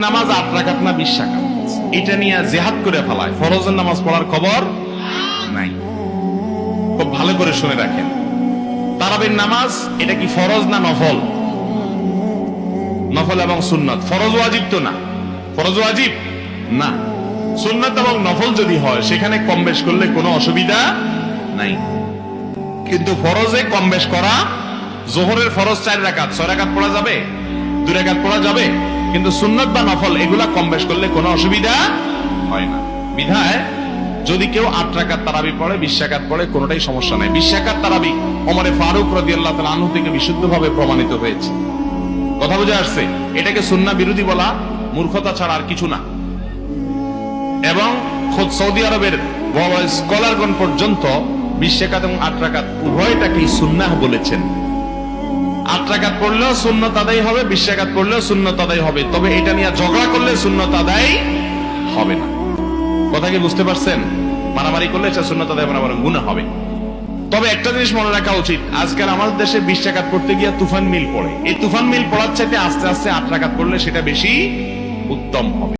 নামাজ আট রাকাত না বিশ রাকাত? এটা নিয়ে জেহাদ করে ফেলায়। ফরজের নামাজ পড়ার খবর নাই। খুব ভালো করে শুনে রাখেন। তারাবির নামাজ, এটা কি ফরজ না নফল? নফল এবং সুন্নত। ফরজ ওয়াজিব তো না। ফরজ ওয়াজিব? না। সুন্নত এবং নফল যদি হয়, সেখানে কম বেশ করলে কোনো অসুবিধা নাই। কিন্তু ফরজে কম বেশ করা, জোহরের ফরজ চার রাকাত। ছয় রাকাত পড়া যাবে? দুই রাকাত পড়া যাবে? কিন্তু সুন্নত বা নফল, এগুলা কম বেশ করলে কোনো অসুবিধা হয় না। বিধায়, যদি কেউ আট রাকাত তারাবি পড়ে, বিশ রাকাত পড়ে, কোনোটাই সমস্যা নাই। বিশ তারাবি অমরে ফারুক রাদিয়াল্লাহু তাআলা আনহু থেকে বিশুদ্ধভাবে প্রমাণিত হয়েছে। কথা বুঝে আসছে? এটাকে সুন্না বিরোধী বলা মূর্খতা ছাড়া আর কিছু না। এবং খোদ সৌদি আরবের স্কলারগণ পর্যন্ত বিশ রাকাত এবং আট রাকাত উভয়টাকেই সুন্নাহ বলেছেন। আট পড়লেও সুন্নত আদায় হবে, বিশ রাকাত পড়লেও সুন্নত আদায় হবে। তবে এটা নিয়ে ঝগড়া করলে সুন্নত আদায় হবে না। কথা কি বুঝতে পারছেন? মারামারি করলে এটা সুন্নত আদায় বরং গুণা হবে। তবে একটা জিনিস মনে রাখা উচিত। আজকাল আমাদের দেশে বিশ টাকাত পড়তে গিয়ে তুফান মিল পড়ে। এই তুফান মিল পড়ার চাইতে আস্তে আস্তে আট টাকাত পড়লে সেটা বেশি উত্তম হবে।